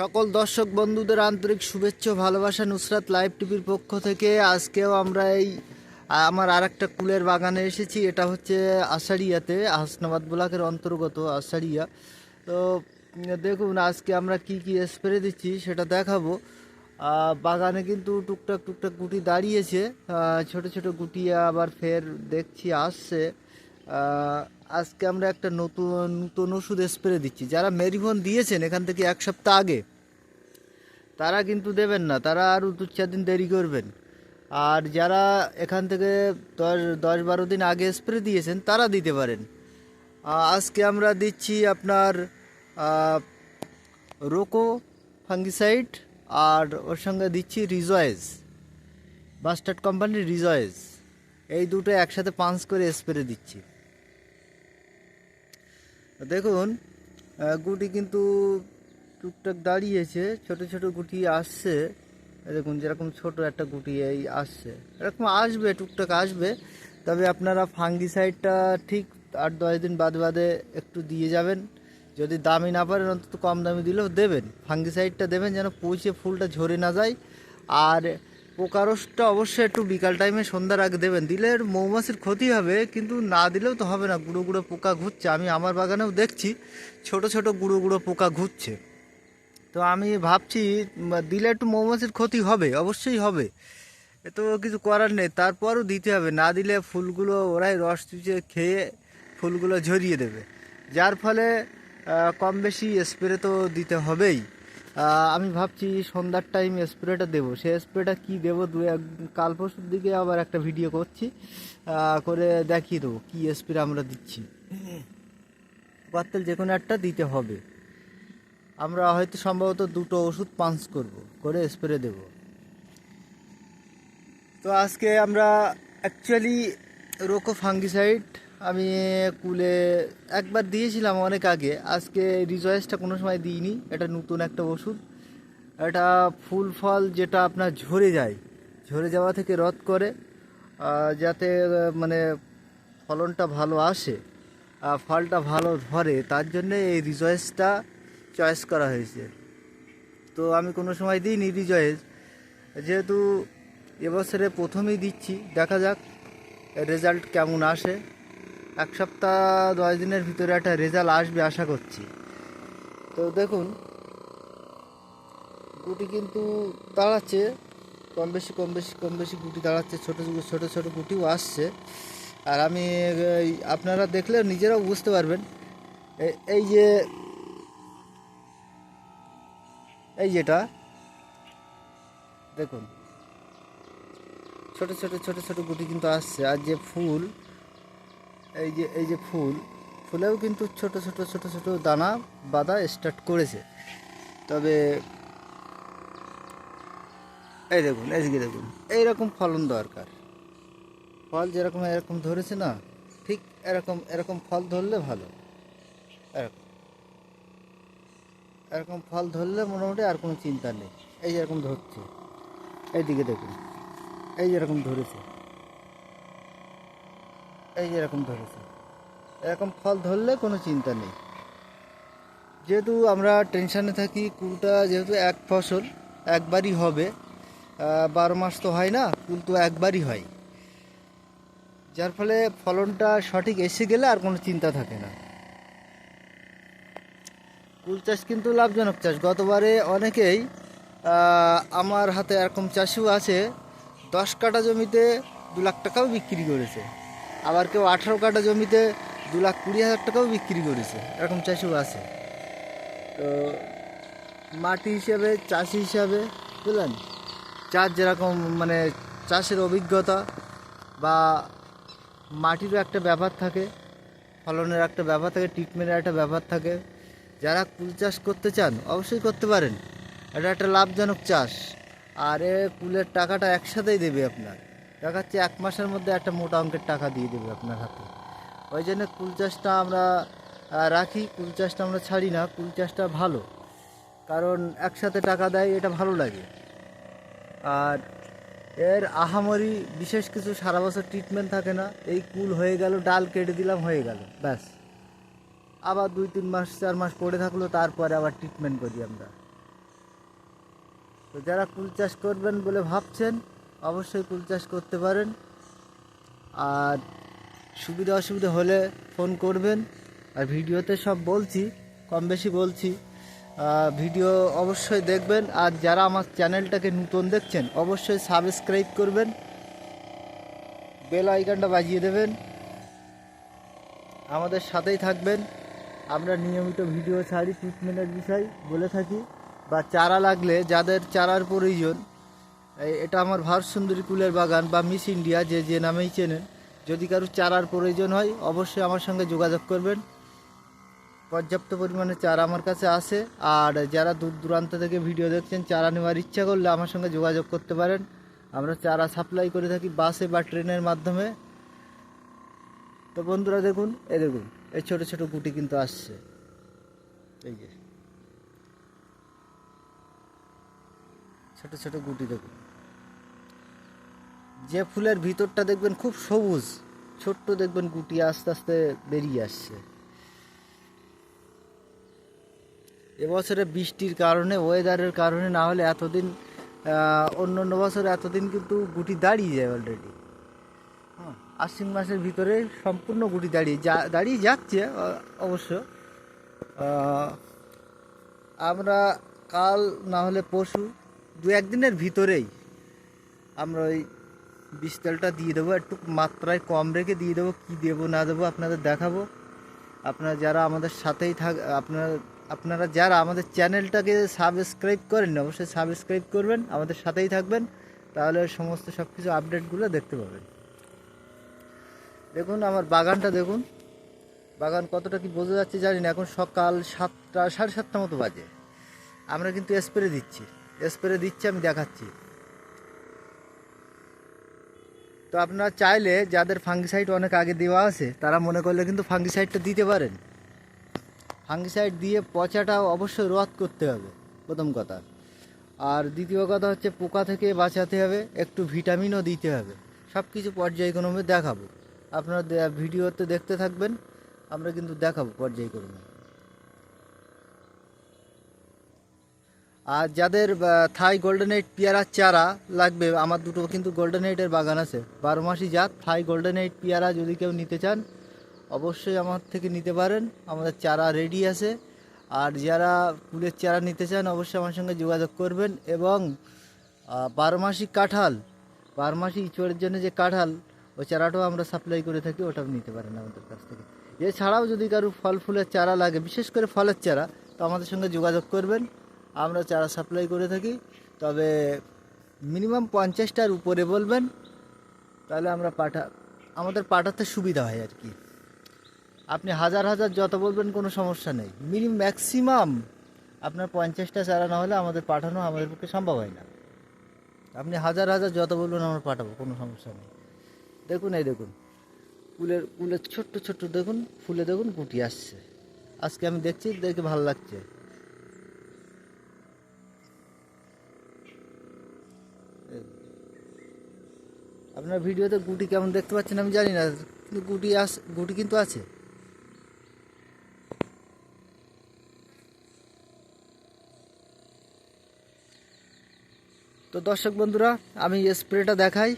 সকল দর্শক বন্ধুদের আন্তরিক শুভেচ্ছা ভালোবাসা নুসরাত লাইভ টিভির পক্ষ থেকে। আজকেও আমরা এই, আমার আর একটা কুলের বাগানে এসেছি। এটা হচ্ছে আষাঢ়িয়াতে, হাসনাবাদ ব্লকের অন্তর্গত আষাঢ়িয়া। তো, দেখুন, আজকে আমরা কি কি স্প্রে দিচ্ছি সেটা দেখাবো। বাগানে কিন্তু টুকটাক টুকটাক গুটি দাঁড়িয়েছে। ছোট ছোট গুটি আবার ফের দেখছি আসছে। আজকে আমরা একটা নতুন নতুন ওষুধ স্প্রে দিচ্ছি। যারা মেরিফোন দিয়েছেন এখান থেকে এক সপ্তাহ আগে তারা কিন্তু দেবেন না, তারা আরও দু চার দিন দেরি করবেন। আর যারা এখান থেকে দশ দশ বারো দিন আগে স্প্রে দিয়েছেন, তারা দিতে পারেন। আজকে আমরা দিচ্ছি আপনার রোকো ফাঙ্গিসাইড, আর ওর সঙ্গে দিচ্ছি রিজয়েস, বাস্টার্ড কোম্পানির রিজয়েস। এই দুটো একসাথে পাঞ্চ করে স্প্রে দিচ্ছি। দেখুন গুটি কিন্তু টুকটাক দাঁড়িয়েছে, ছোট ছোট গুটি আসছে। দেখুন যেরকম ছোট একটা গুটি এই আসছে। এরকম আসবে, টুকটাক আসবে। তবে আপনারা ফাঙ্গিসাইডটা ঠিক আট দশ দিন বাদে বাদে একটু দিয়ে যাবেন। যদি দামি না পারেন, অন্তত কম দামি দিলেও দেবেন। ফাঙ্গিসাইডটা দেবেন যেন পৌঁছে ফুলটা ঝরে না যায়। আর পোকারসটা অবশ্যই একটু বিকাল টাইমে সন্ধ্যার আগে দেবেন। দিলে মৌমাছির ক্ষতি হবে, কিন্তু না দিলেও তো হবে না। গুঁড়ো গুঁড়ো পোকা ঘুরছে। আমি আমার বাগানেও দেখছি, ছোট ছোট গুঁড়ো গুঁড়ো পোকা ঘুরছে। তো আমি ভাবছি দিলে একটু মৌমাছির ক্ষতি হবে, অবশ্যই হবে। এ তো কিছু করার নেই, তারপরও দিতে হবে। না দিলে ফুলগুলো, ওরাই রস চুচে খেয়ে ফুলগুলো ঝরিয়ে দেবে। যার ফলে কম বেশি স্প্রে তো দিতে হবেই। আমি ভাবছি সন্ধ্যার টাইম স্প্রেটা দেবো। সে স্প্রেটা কি দেবো, দু এক, কাল পরশুর দিকে আবার একটা ভিডিও করছি। করে দেখিয়ে দেবো, কী স্প্রে আমরা দিচ্ছি। পাত্তেল যে কোনো একটা দিতে হবে। আমরা হয়তো সম্ভবত দুটো ওষুধ পাঞ্চ করব, করে স্প্রে দেব। তো আজকে আমরা অ্যাকচুয়ালি রোকো ফাঙ্গিসাইড, আমি কুলে একবার দিয়েছিলাম অনেক আগে, আজকে রিজয়েসটা কোনো সময় দিইনি, এটা নতুন একটা ওষুধ। এটা ফুল ফল যেটা আপনার ঝরে যায়, ঝরে যাওয়া থেকে রদ করে যাতে মানে ফলনটা ভালো আসে ফলটা ভালো ধরে, তার জন্য এই রিজয়েসটা চয়েস করা হয়েছে। তো আমি কোনো সময় দিইনি রিজয়েস যেহেতু এবছরে প্রথমেই দিচ্ছি, দেখা যাক রেজাল্ট কেমন আসে। এক সপ্তাহ দশ দিনের ভিতরে একটা রেজাল্ট আসবে আশা করছি। তো দেখুন, গুটি কিন্তু দাঁড়াচ্ছে, কম বেশি কম বেশি কম বেশি গুটি দাঁড়াচ্ছে, ছোটো ছোটো ছোটো গুটিও আসছে। আর আমি আপনারা দেখলে নিজেরাও বুঝতে পারবেন। এই যে এই যেটা, দেখুন, ছোট ছোট ছোট ছোট গুটি কিন্তু আসছে, আর যে ফুল, এই যে এই যে ফুল, ফুলেও কিন্তু ছোট ছোট ছোট ছোট দানা বাঁধা স্টার্ট করেছে। তবে, এই দেখুন এইদিকে দেখুন, এইরকম ফলন দরকার। ফল যেরকম, এরকম ধরেছে না, ঠিক এরকম এরকম ফল ধরলে ভালো। এরকম। এরকম ফল ধরলে মোটামুটি আর কোনো চিন্তা নেই। এই যেরকম ধরছে। এইদিকে দেখুন। এই যেরকম ধরেছে। এই যেরকম ধরেছে। এরকম ফল ধরলে কোনো চিন্তা নেই। যেহেতু আমরা টেনশানে থাকি, কুলটা যেহেতু এক ফসল, একবারই হবে। বারো মাস তো হয় না, কুল তো একবারই হয়। যার ফলে ফলনটা সঠিক এসে গেলে আর কোনো চিন্তা থাকে না। কুল চাষ কিন্তু লাভজনক চাষ। গতবারে অনেকেই আমার হাতে এরকম চাষিও আছে, দশ কাটা জমিতে দু লাখ টাকাও বিক্রি করেছে। আবার কেউ আঠারো কাটা জমিতে দু লাখ কুড়ি হাজার টাকাও বিক্রি করেছে, এরকম চাষিও আছে। তো মাটি হিসাবে, চাষি হিসাবে, বুঝলেন? চাষ যেরকম মানে চাষের অভিজ্ঞতা বা মাটিরও একটা ব্যাপার থাকে, ফলনের একটা ব্যাপার থাকে ট্রিটমেন্টের একটা ব্যাপার থাকে যারা কুল চাষ করতে চান, অবশ্যই করতে পারেন। এটা একটা লাভজনক চাষ। আর এ কুলের টাকাটা একসাথেই দেবে আপনার। দেখাচ্ছে এক মাসের মধ্যে একটা মোটা অঙ্কের টাকা দিয়ে দেবে আপনার হাতে। ওই জন্য কুল চাষটা আমরা রাখি। কুল চাষটা আমরা ছাড়ি না। কুল চাষটা ভালো। কারণ একসাথে টাকা দেয়, এটা ভালো লাগে। আর এর আহামরি বিশেষ কিছু সারা বছর ট্রিটমেন্ট থাকে না। এই কুল হয়ে গেল, ডাল কেটে দিলাম, হয়ে গেল। ব্যাস। আবার দুই, তিন মাস, চার মাস পড়ে থাকল, তারপরে আবার ট্রিটমেন্ট করি আমরা। তো যারা কুল চাষ করবেন বলে ভাবছেন, অবশ্যই কুল চাষ করতে পারেন। আর সুবিধা অসুবিধা হলে ফোন করবেন। আর ভিডিওতে সব বলছি, কম বেশি বলছি। ভিডিও অবশ্যই দেখবেন। আর যারা আমার চ্যানেলটাকে নতুন দেখছেন, অবশ্যই সাবস্ক্রাইব করবেন। বেল আইকনটা বাজিয়ে দেবেন। আমাদের সাথেই থাকবেন। আমরা নিয়মিত ভিডিও ছাড়ি ট্রিটমেন্টের বিষয় বলে থাকি। বা চারা লাগলে, যাদের চারার প্রয়োজন এটা আমার ভারত সুন্দরী কুলের বাগান বা মিস ইন্ডিয়া, যে যে নামেই চেনেন। যদি কারও চারার প্রয়োজন হয়, অবশ্যই আমার সঙ্গে যোগাযোগ করবেন। পর্যাপ্ত পরিমাণে চারা আমার কাছে আছে। আর যারা দূর দূরান্ত থেকে ভিডিও দেখছেন, চারা নেওয়ার ইচ্ছা করলে আমার সঙ্গে যোগাযোগ করতে পারেন। আমরা চারা সাপ্লাই করে থাকি বাসে বা ট্রেনের মাধ্যমে। তো বন্ধুরা দেখুন এ দেখুন, এই ছোট ছোট গুটি কিন্তু আসছে। এই যে, ছোট ছোট গুটি দেখুন। যে ফুলের ভিতরটা দেখবেন খুব সবুজ, ছোট্ট দেখবেন গুটি আস্তে আস্তে বেরিয়ে আসছে। এবছরে বৃষ্টির কারণে ওয়েদারের কারণে না হলে এতদিন অন্য অন্য বছর এতদিন কিন্তু গুটি দাঁড়িয়ে যায় অলরেডি আশ্বিন মাসের ভিতরে সম্পূর্ণ গুটি দাঁড়িয়ে যা, দাঁড়িয়ে যাচ্ছে অবশ্য। আমরা কাল না হলে পরশু, দু একদিনের ভিতরেই আমরা ওই বিষ তেলটা দিয়ে দেবো। একটু মাত্রায় কম রেখে দিয়ে দেবো, কী দেবো, না দেবো আপনাদের দেখাবো। আপনারা যারা আমাদের সাথেই থাক, আপনারা আপনারা যারা আমাদের চ্যানেলটাকে সাবস্ক্রাইব করেন অবশ্যই সাবস্ক্রাইব করবেন, আমাদের সাথেই থাকবেন। তাহলে সমস্ত সব কিছু আপডেটগুলো দেখতে পাবেন। দেখুন, আমার বাগানটা দেখুন। বাগান কতটা কি বোঝা যাচ্ছে জানি না, এখন সকাল সাতটা, সাড়ে সাতটা মতো বাজে। আমরা কিন্তু স্প্রে দিচ্ছি। স্প্রে দিচ্ছি, আমি দেখাচ্ছি। তো আপনারা চাইলে, যাদের ফাঙ্গিসাইড অনেক আগে দেওয়া আছে, তারা মনে করলে কিন্তু ফাঙ্গিসাইডটা দিতে পারেন। ফাঙ্গিসাইড দিয়ে পচাটা অবশ্যই রোধ করতে হবে, প্রথম কথা। আর দ্বিতীয় কথা হচ্ছে, পোকা থেকে বাঁচাতে হবে, একটু ভিটামিনও দিতে হবে। সব কিছু পর্যায়ক্রমে দেখাবো। আপনারা ভিডিওতে দেখতে থাকবেন, আমরা কিন্তু দেখাবো পর্যায়ক্রমে। আর যাদের থাই গোল্ডেন এইট পেয়ারার চারা লাগবে, আমার দুটো কিন্তু গোল্ডেন এইটের বাগান আছে। বারো মাসি জাত থাই গোল্ডেন এইট পেয়ারা যদি কেউ নিতে চান, অবশ্যই আমার থেকে নিতে পারেন। আমাদের চারা রেডি আছে। আর যারা ফুলের চারা নিতে চান, অবশ্যই আমার সঙ্গে যোগাযোগ করবেন এবং বারো মাসি কাঁঠাল, বারো মাসি ইঁচড়ের জন্য যে কাঁঠাল ওই চারাটাও আমরা সাপ্লাই করে থাকি, ওটাও নিতে পারেন আমাদের কাছ থেকে। এছাড়াও যদি কারও ফল, ফুলের চারা লাগে, বিশেষ করে ফলের চারা, তো আমাদের সঙ্গে যোগাযোগ করবেন। আমরা চারা সাপ্লাই করে থাকি, তবে মিনিমাম পঞ্চাশটার উপরে বলবেন, তাহলে আমরা পাঠা, আমাদের পাঠাতে সুবিধা হয় আর কি। আপনি হাজার হাজার যত বলবেন, কোনো সমস্যা নেই। মিনিমাম ম্যাক্সিমাম আপনার পঞ্চাশটা চারা না হলে আমাদের পাঠানো আমাদের পক্ষে সম্ভব হয় না। আপনি হাজার হাজার যত বলবেন, আমরা পাঠাবো, কোনো সমস্যা নেই। দেখুন, এই দেখুন। ফুলের ফুলের ছোট্ট ছোট্ট দেখুন, ফুলে দেখুন, গুটি আসছে। আজকে আমি দেখছি, দেখে ভালো লাগছে। আপনার ভিডিওতে গুটি কেমন দেখতে পাচ্ছেন আমি জানি না, কিন্তু গুটি আস, গুটি কিন্তু আছে। তো দর্শক বন্ধুরা, আমি স্প্রেটা দেখাই।